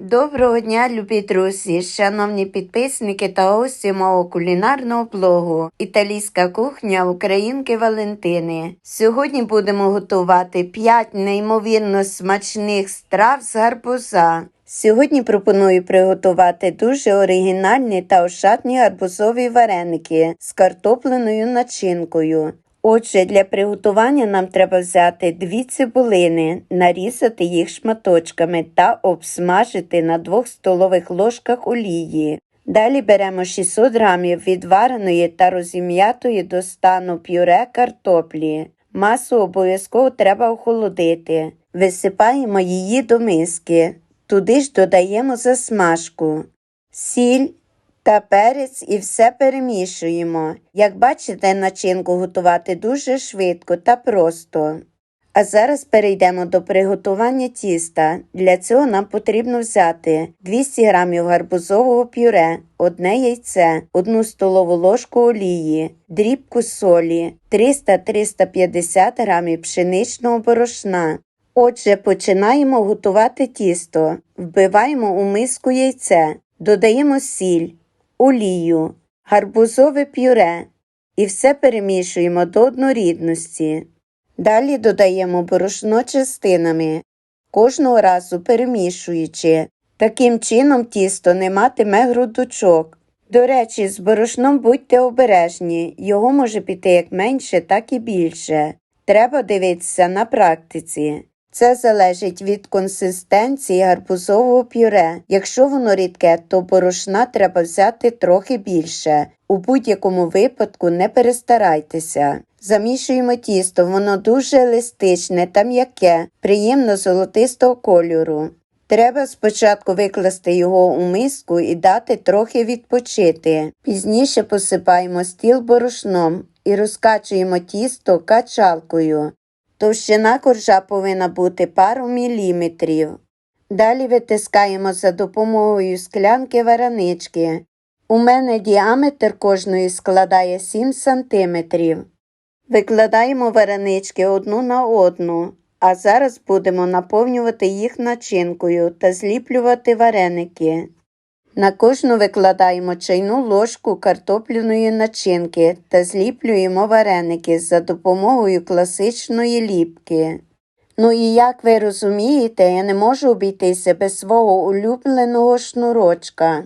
Доброго дня, любі друзі, шановні підписники та гості мого кулінарного блогу Італійська кухня Українки Валентини. Сьогодні будемо готувати 5 неймовірно смачних страв з гарбуза. Сьогодні пропоную приготувати дуже оригінальні та ошатні гарбузові вареники з картопленою начинкою. Отже, для приготування нам треба взяти дві цибулини, нарізати їх шматочками та обсмажити на 2 столових ложках олії. Далі беремо 600 грамів відвареної та розім'ятої до стану пюре картоплі. Масу обов'язково треба охолодити. Висипаємо її до миски. Туди ж додаємо засмажку, сіль та перець і все перемішуємо. Як бачите, начинку готувати дуже швидко та просто. А зараз перейдемо до приготування тіста. Для цього нам потрібно взяти 200 г гарбузового пюре, одне яйце, 1 столову ложку олії, дрібку солі, 300-350 г пшеничного борошна. Отже, починаємо готувати тісто. Вбиваємо у миску яйце, додаємо сіль, олію, гарбузове пюре і все перемішуємо до однорідності. Далі додаємо борошно частинами, кожного разу перемішуючи. Таким чином тісто не матиме грудочок. До речі, з борошном будьте обережні, його може піти як менше, так і більше. Треба дивитися на практиці. Це залежить від консистенції гарбузового пюре. Якщо воно рідке, то борошна треба взяти трохи більше. У будь-якому випадку не перестарайтеся. Замішуємо тісто, воно дуже еластичне та м'яке, приємно золотистого кольору. Треба спочатку викласти його у миску і дати трохи відпочити. Пізніше посипаємо стіл борошном і розкачуємо тісто качалкою. Товщина коржа повинна бути пару міліметрів. Далі витискаємо за допомогою склянки варанички. У мене діаметр кожної складає 7 см. Викладаємо варенички одну на одну, а зараз будемо наповнювати їх начинкою та зліплювати вареники. На кожну викладаємо чайну ложку картопляної начинки та зліплюємо вареники за допомогою класичної ліпки. Ну і як ви розумієте, я не можу обійтися без свого улюбленого шнурочка.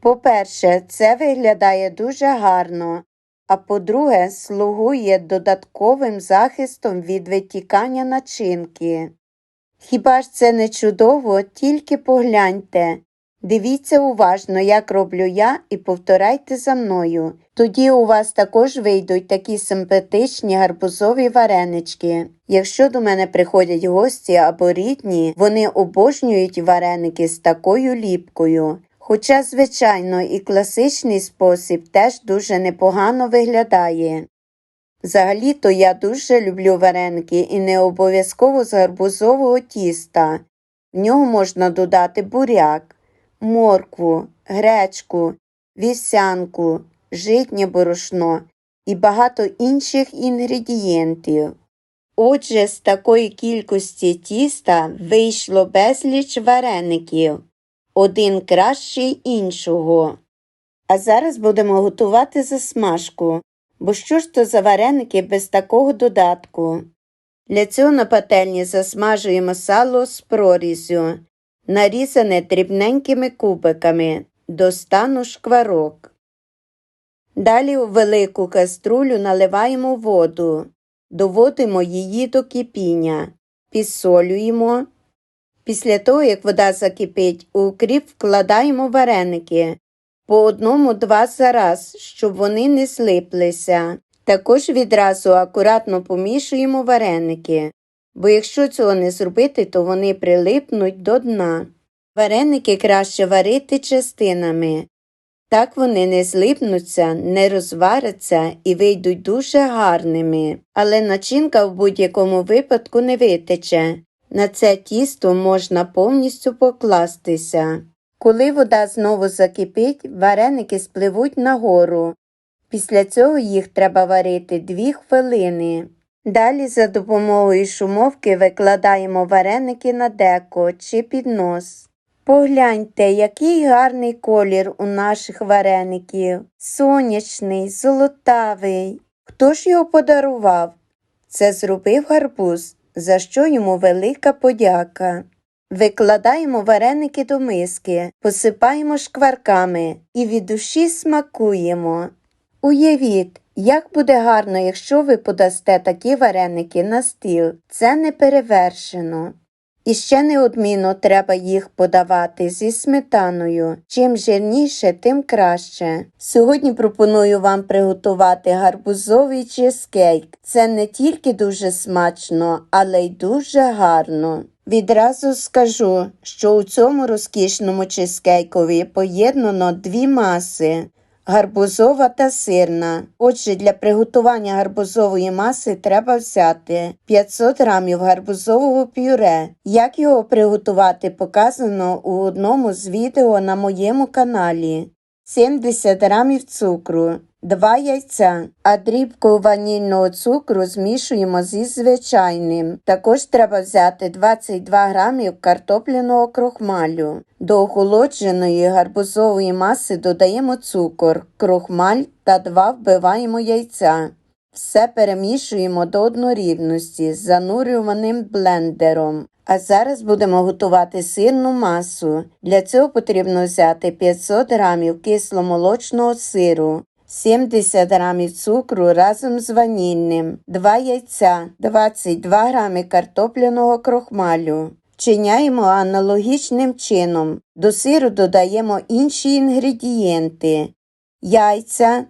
По-перше, це виглядає дуже гарно, а по-друге, слугує додатковим захистом від витікання начинки. Хіба ж це не чудово, тільки погляньте. Дивіться уважно, як роблю я, і повторяйте за мною. Тоді у вас також вийдуть такі симпатичні гарбузові варенички. Якщо до мене приходять гості або рідні, вони обожнюють вареники з такою ліпкою. Хоча, звичайно, і класичний спосіб теж дуже непогано виглядає. Взагалі-то я дуже люблю вареники і не обов'язково з гарбузового тіста. В нього можна додати буряк моркву, гречку, вівсянку, житнє борошно і багато інших інгредієнтів. Отже, з такої кількості тіста вийшло безліч вареників, один кращий іншого. А зараз будемо готувати засмажку, бо що ж то за вареники без такого додатку? Для цього на пательні засмажуємо сало з прорізю нарізане дрібненькими кубиками до стану шкварок. Далі у велику каструлю наливаємо воду, доводимо її до кипіння, підсолюємо. Після того, як вода закипить, у укріп вкладаємо вареники по одному-два за раз, щоб вони не злиплися. Також відразу акуратно помішуємо вареники бо якщо цього не зробити, то вони прилипнуть до дна. Вареники краще варити частинами. Так вони не злипнуться, не розваряться і вийдуть дуже гарними, але начинка в будь-якому випадку не витече. На це тісто можна повністю покластися. Коли вода знову закипить, вареники спливуть нагору. Після цього їх треба варити 2 хвилини. Далі за допомогою шумовки викладаємо вареники на деко чи піднос. Погляньте, який гарний колір у наших вареників. Сонячний, золотавий. Хто ж його подарував? Це зробив гарбуз, за що йому велика подяка. Викладаємо вареники до миски, посипаємо шкварками і від душі смакуємо. Уявіть, як буде гарно, якщо ви подасте такі вареники на стіл. Це не перевершено. І ще неодмінно треба їх подавати зі сметаною. Чим жирніше, тим краще. Сьогодні пропоную вам приготувати гарбузовий чизкейк. Це не тільки дуже смачно, але й дуже гарно. Відразу скажу, що у цьому розкішному чизкейкові поєднано дві маси гарбузова та сирна. Отже, для приготування гарбузової маси треба взяти 500 грамів гарбузового пюре. Як його приготувати, показано у одному з відео на моєму каналі. 70 грамів цукру, 2 яйця, а дрібку ванільного цукру змішуємо зі звичайним. Також треба взяти 22 грамів картопляного крохмалю. До охолодженої гарбузової маси додаємо цукор, крохмаль та 2 вбиваємо яйця. Все перемішуємо до однорідності з занурюваним блендером. А зараз будемо готувати сирну масу. Для цього потрібно взяти 500 грамів кисломолочного сиру, 70 грамів цукру разом з ванільним, 2 яйця, 22 грами картопляного крохмалю. Вчиняємо аналогічним чином. До сиру додаємо інші інгредієнти: яйця,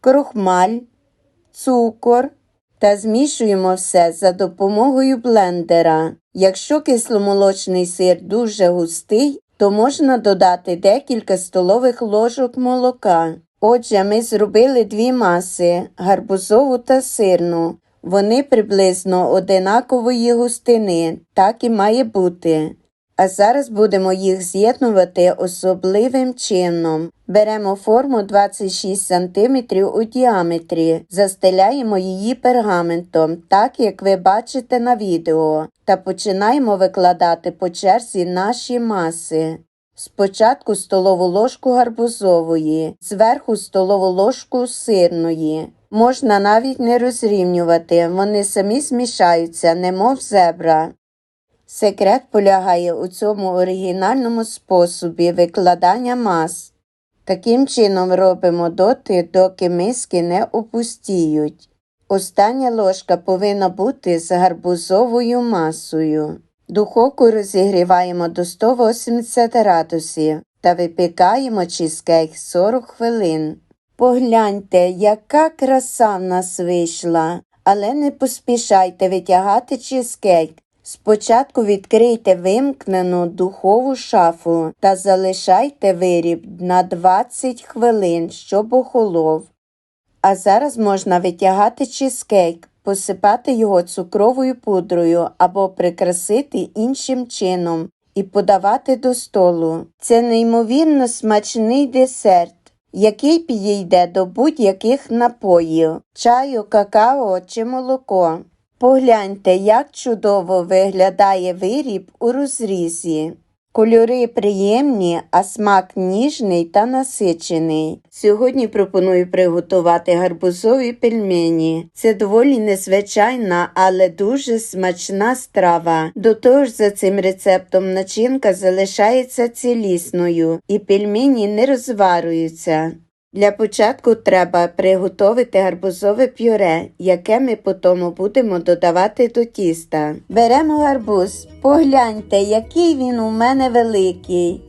крохмаль, цукор та змішуємо все за допомогою блендера. Якщо кисломолочний сир дуже густий, то можна додати декілька столових ложок молока. Отже, ми зробили дві маси гарбузову та сирну. Вони приблизно одинакової густини, так і має бути. А зараз будемо їх з'єднувати особливим чином. Беремо форму 26 см у діаметрі, застеляємо її пергаментом, так як ви бачите на відео, та починаємо викладати по черзі наші маси. Спочатку столову ложку гарбузової, зверху столову ложку сирної. Можна навіть не розрівнювати, вони самі змішаються, немов зебра. Секрет полягає у цьому оригінальному способі викладання мас. Таким чином робимо доти, доки миски не опустіють. Остання ложка повинна бути з гарбузовою масою. Духовку розігріваємо до 180 градусів та випікаємо чизкейк 40 хвилин. Погляньте, яка краса в нас вийшла, але не поспішайте витягати чизкейк. Спочатку відкрийте вимкнену духову шафу та залишайте виріб на 20 хвилин, щоб охолов. А зараз можна витягати чизкейк, посипати його цукровою пудрою або прикрасити іншим чином і подавати до столу. Це неймовірно смачний десерт, який підійде до будь-яких напоїв, чаю, какао чи молоко. Погляньте, як чудово виглядає виріб у розрізі. Кольори приємні, а смак ніжний та насичений. Сьогодні пропоную приготувати гарбузові пельмені. Це доволі незвичайна, але дуже смачна страва. До того ж, за цим рецептом начинка залишається цілісною і пельмені не розварюються. Для початку треба приготувати гарбузове пюре, яке ми потім будемо додавати до тіста. Беремо гарбуз, погляньте, який він у мене великий.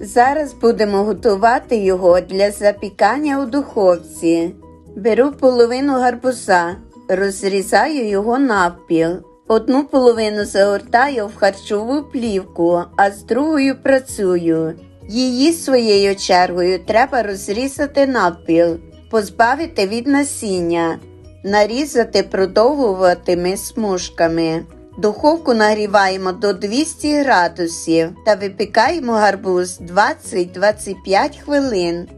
Зараз будемо готувати його для запікання у духовці. Беру половину гарбуза, розрізаю його навпіл. Одну половину загортаю в харчову плівку, а з другою працюю. Її своєю чергою треба розрізати навпіл, позбавити від насіння, нарізати продовгуватими смужками. Духовку нагріваємо до 200 градусів та випікаємо гарбуз 20-25 хвилин.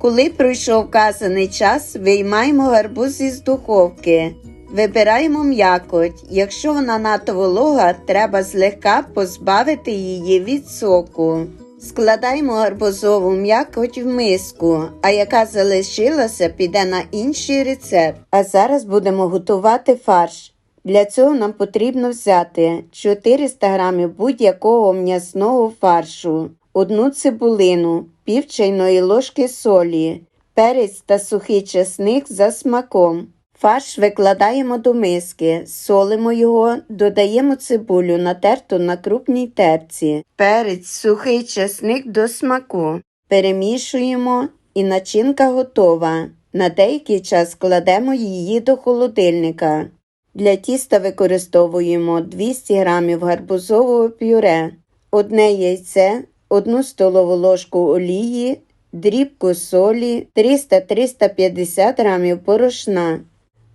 Коли пройшов вказаний час, виймаємо гарбуз із духовки. Вибираємо м'якоть. Якщо вона надто волога, треба злегка позбавити її від соку. Складаємо гарбузову м'якоть в миску, а яка залишилася, піде на інший рецепт. А зараз будемо готувати фарш. Для цього нам потрібно взяти 400 г будь-якого м'ясного фаршу, одну цибулину, пів чайної ложки солі, перець та сухий чесник за смаком. Фарш викладаємо до миски, солимо його, додаємо цибулю, натерту на крупній терці, перець, сухий чесник до смаку. Перемішуємо і начинка готова. На деякий час кладемо її до холодильника. Для тіста використовуємо 200 г гарбузового пюре, одне яйце, 1 столову ложку олії, дрібку солі, 300-350 г порошна.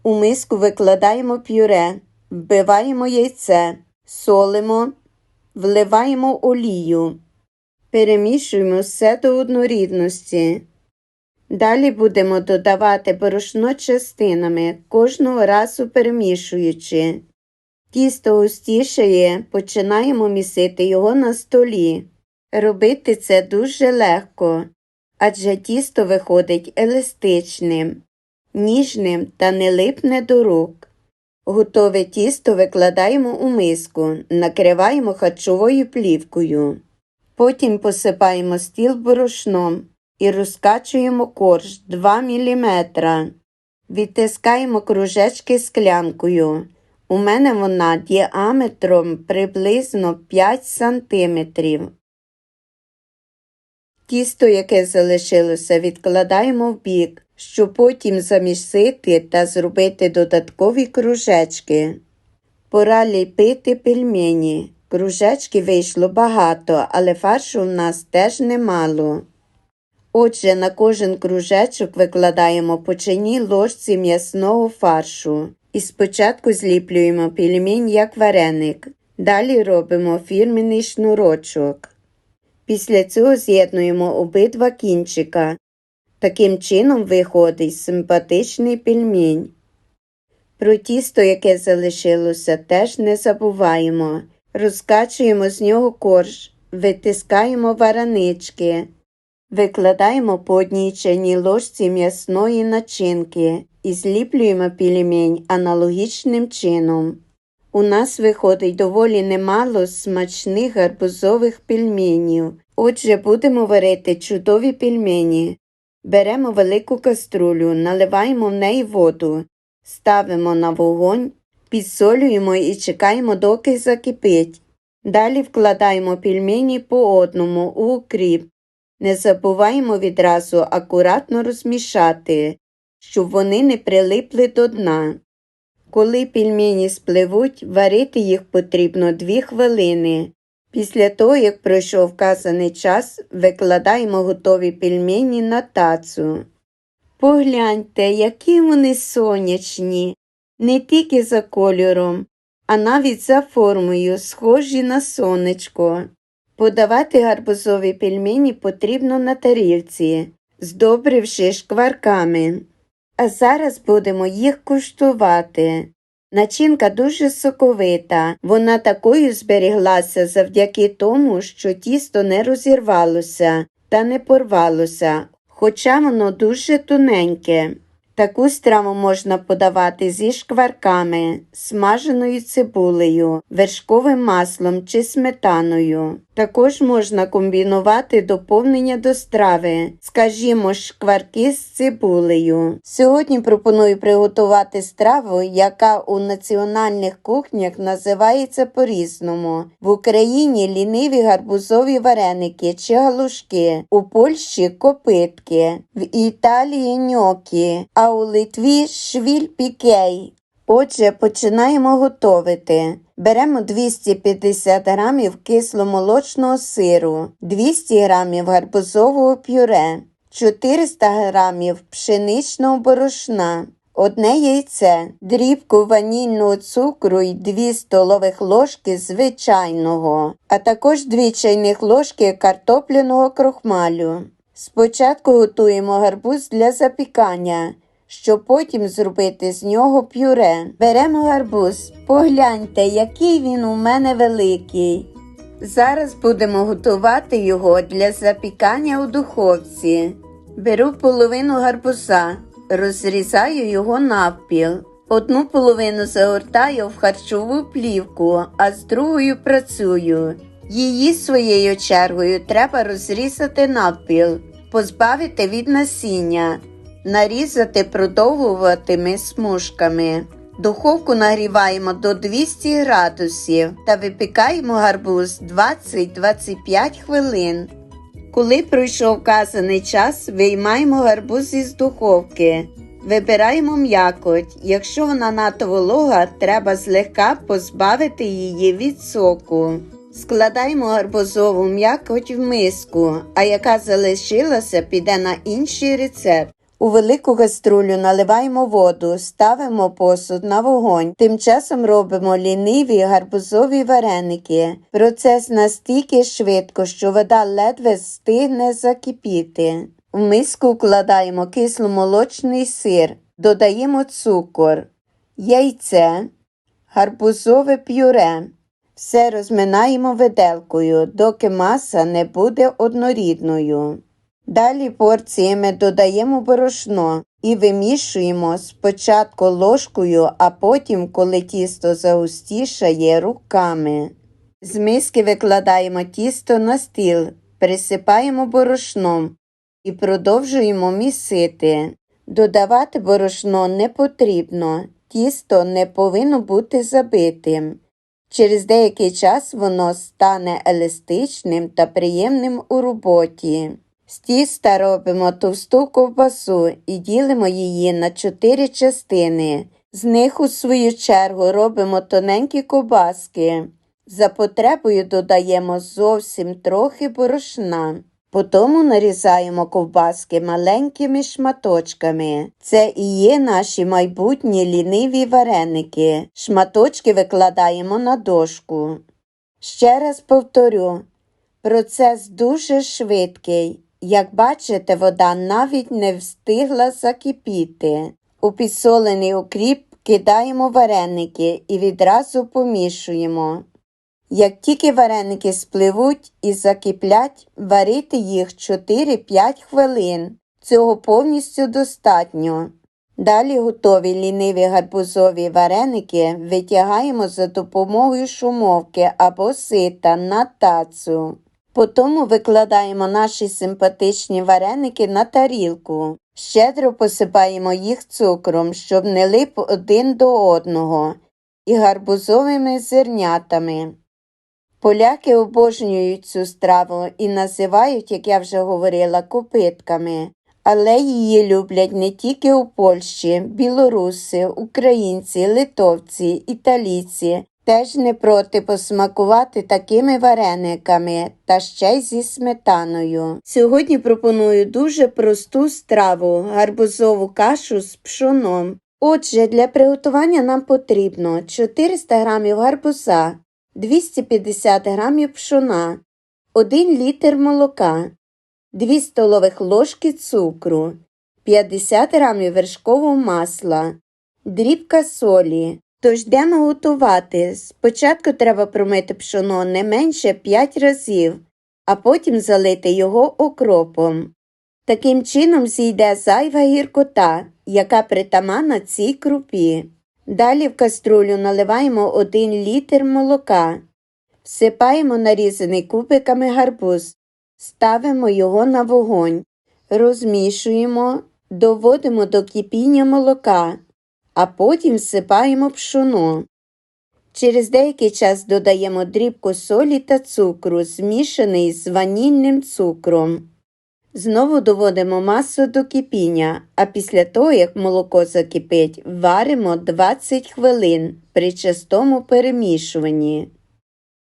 У миску викладаємо пюре, вбиваємо яйце, солимо, вливаємо олію, перемішуємо все до однорідності. Далі будемо додавати борошно частинами, кожного разу перемішуючи. Тісто густішає, починаємо місити його на столі. Робити це дуже легко, адже тісто виходить еластичним ніжним та не липне до рук. Готове тісто викладаємо у миску, накриваємо харчовою плівкою. Потім посипаємо стіл борошном і розкачуємо корж 2 мм. Відтискаємо кружечки склянкою. У мене вона діаметром приблизно 5 см. Тісто, яке залишилося, відкладаємо в бік, щоб потім замісити та зробити додаткові кружечки. Пора ліпити пельмені. Кружечки вийшло багато, але фаршу в нас теж немало. Отже, на кожен кружечок викладаємо по чайній ложці м'ясного фаршу і спочатку зліплюємо пельмень як вареник. Далі робимо фірменний шнурочок. Після цього з'єднуємо обидва кінчика. Таким чином виходить симпатичний пельмінь. Про тісто, яке залишилося, теж не забуваємо. Розкачуємо з нього корж, витискаємо варанички, викладаємо по одній чайній ложці м'ясної начинки і зліплюємо пельмень аналогічним чином. У нас виходить доволі немало смачних гарбузових пельменів. Отже, будемо варити чудові пельмені. Беремо велику каструлю, наливаємо в неї воду, ставимо на вогонь, підсолюємо і чекаємо, доки закипить. Далі вкладаємо пельмені по одному у укріп. Не забуваємо відразу акуратно розмішати, щоб вони не прилипли до дна. Коли пельмені спливуть, варити їх потрібно 2 хвилини. Після того, як пройшов вказаний час, викладаємо готові пельмені на тацу. Погляньте, які вони сонячні, не тільки за кольором, а навіть за формою, схожі на сонечко. Подавати гарбузові пельмені потрібно на тарілці, здобривши шкварками. А зараз будемо їх куштувати. Начинка дуже соковита, вона такою зберіглася завдяки тому, що тісто не розірвалося та не порвалося, хоча воно дуже тоненьке. Таку страву можна подавати зі шкварками, смаженою цибулею, вершковим маслом чи сметаною. Також можна комбінувати доповнення до страви, скажімо, шкварки з цибулею. Сьогодні пропоную приготувати страву, яка у національних кухнях називається по-різному. В Україні ліниві гарбузові вареники чи галушки, у Польщі копитки, в Італії ньокі, а у Литві швіль пікей. Отже, починаємо готувати. Беремо 250 г кисломолочного сиру, 200 г гарбузового пюре, 400 г пшеничного борошна, одне яйце, дрібку ванільного цукру і 2 столових ложки звичайного, а також 2 чайних ложки картопляного крохмалю. Спочатку готуємо гарбуз для запікання. Щоб потім зробити з нього пюре. Беремо гарбуз. Погляньте, який він у мене великий. Зараз будемо готувати його для запікання у духовці. Беру половину гарбуза, розрізаю його навпіл. Одну половину загортаю в харчову плівку, а з другою працюю. Її своєю чергою треба розрізати навпіл, позбавити від насіння, нарізати продовгуватими смужками. Духовку нагріваємо до 200 градусів та випікаємо гарбуз 20-25 хвилин. Коли пройшов вказаний час, виймаємо гарбуз із духовки. Вибираємо м'якоть. Якщо вона надто волога, треба злегка позбавити її від соку. Складаємо гарбузову м'якоть в миску, а яка залишилася, піде на інший рецепт. У велику каструлю наливаємо воду, ставимо посуд на вогонь. Тим часом робимо ліниві гарбузові вареники. Процес настільки швидко, що вода ледве встигне закипіти. В миску вкладаємо кисломолочний сир, додаємо цукор, яйце, гарбузове пюре. Все розминаємо виделкою, доки маса не буде однорідною. Далі порціями додаємо борошно і вимішуємо спочатку ложкою, а потім, коли тісто загустішає, руками. З миски викладаємо тісто на стіл, присипаємо борошном і продовжуємо місити. Додавати борошно не потрібно, тісто не повинно бути забитим. Через деякий час воно стане еластичним та приємним у роботі. З тіста робимо товсту ковбасу і ділимо її на чотири частини. З них, у свою чергу, робимо тоненькі ковбаски. За потребою додаємо зовсім трохи борошна. Потім нарізаємо ковбаски маленькими шматочками. Це і є наші майбутні ліниві вареники. Шматочки викладаємо на дошку. Ще раз повторю, процес дуже швидкий. Як бачите, вода навіть не встигла закипіти. У підсолений окріп кидаємо вареники і відразу помішуємо. Як тільки вареники спливуть і закиплять, варити їх 4-5 хвилин. Цього повністю достатньо. Далі готові ліниві гарбузові вареники витягаємо за допомогою шумовки або сита на тацу. Потім викладаємо наші симпатичні вареники на тарілку. Щедро посипаємо їх цукром, щоб не лип один до одного, і гарбузовими зернятами. Поляки обожнюють цю страву і називають, як я вже говорила, копитками. Але її люблять не тільки у Польщі, білоруси, українці, литовці, італійці. Теж не проти посмакувати такими варениками та ще й зі сметаною. Сьогодні пропоную дуже просту страву гарбузову кашу з пшоном. Отже, для приготування нам потрібно 400 г гарбуза, 250 г пшона, 1 літр молока, 2 столових ложки цукру, 50 г вершкового масла, дрібка солі. Тож йдемо готувати. Спочатку треба промити пшоно не менше 5 разів, а потім залити його окропом. Таким чином зійде зайва гіркота, яка притаманна цій крупі. Далі в каструлю наливаємо 1 літр молока, всипаємо нарізаний кубиками гарбуз, ставимо його на вогонь, розмішуємо, доводимо до кипіння молока, а потім всипаємо пшоно. Через деякий час додаємо дрібку солі та цукру, змішаний з ванільним цукром. Знову доводимо масу до кипіння, а після того, як молоко закипить, варимо 20 хвилин при частому перемішуванні.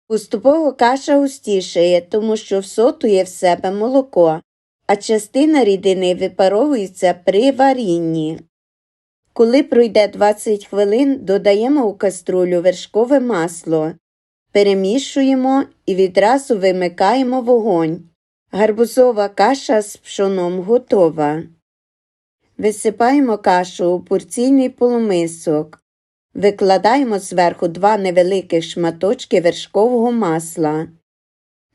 Поступово каша густішає, тому що всотує в себе молоко, а частина рідини випаровується при варінні. Коли пройде 20 хвилин, додаємо у каструлю вершкове масло, перемішуємо і відразу вимикаємо вогонь. Гарбузова каша з пшоном готова. Висипаємо кашу у порційний полумисок. Викладаємо зверху два невеликих шматочки вершкового масла.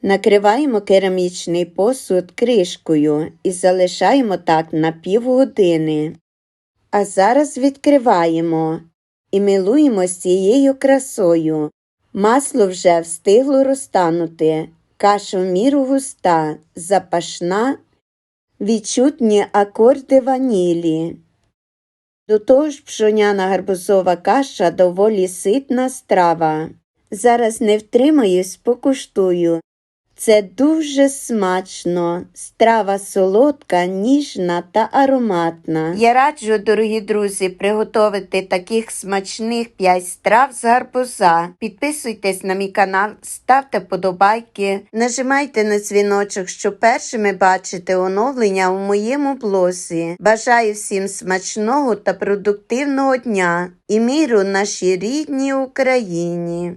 Накриваємо керамічний посуд кришкою і залишаємо так на півгодини. А зараз відкриваємо і милуємось цією красою. Масло вже встигло розтанути, каша в міру густа, запашна, відчутні акорди ванілі. До того ж, пшоняна гарбузова каша доволі ситна страва. Зараз не втримаюсь, покуштую. Це дуже смачно, страва солодка, ніжна та ароматна. Я раджу, дорогі друзі, приготувати таких смачних 5 страв з гарбуза. Підписуйтесь на мій канал, ставте подобайки, нажимайте на дзвіночок, щоб першими бачити оновлення у моєму блозі. Бажаю всім смачного та продуктивного дня і міру нашій рідній Україні.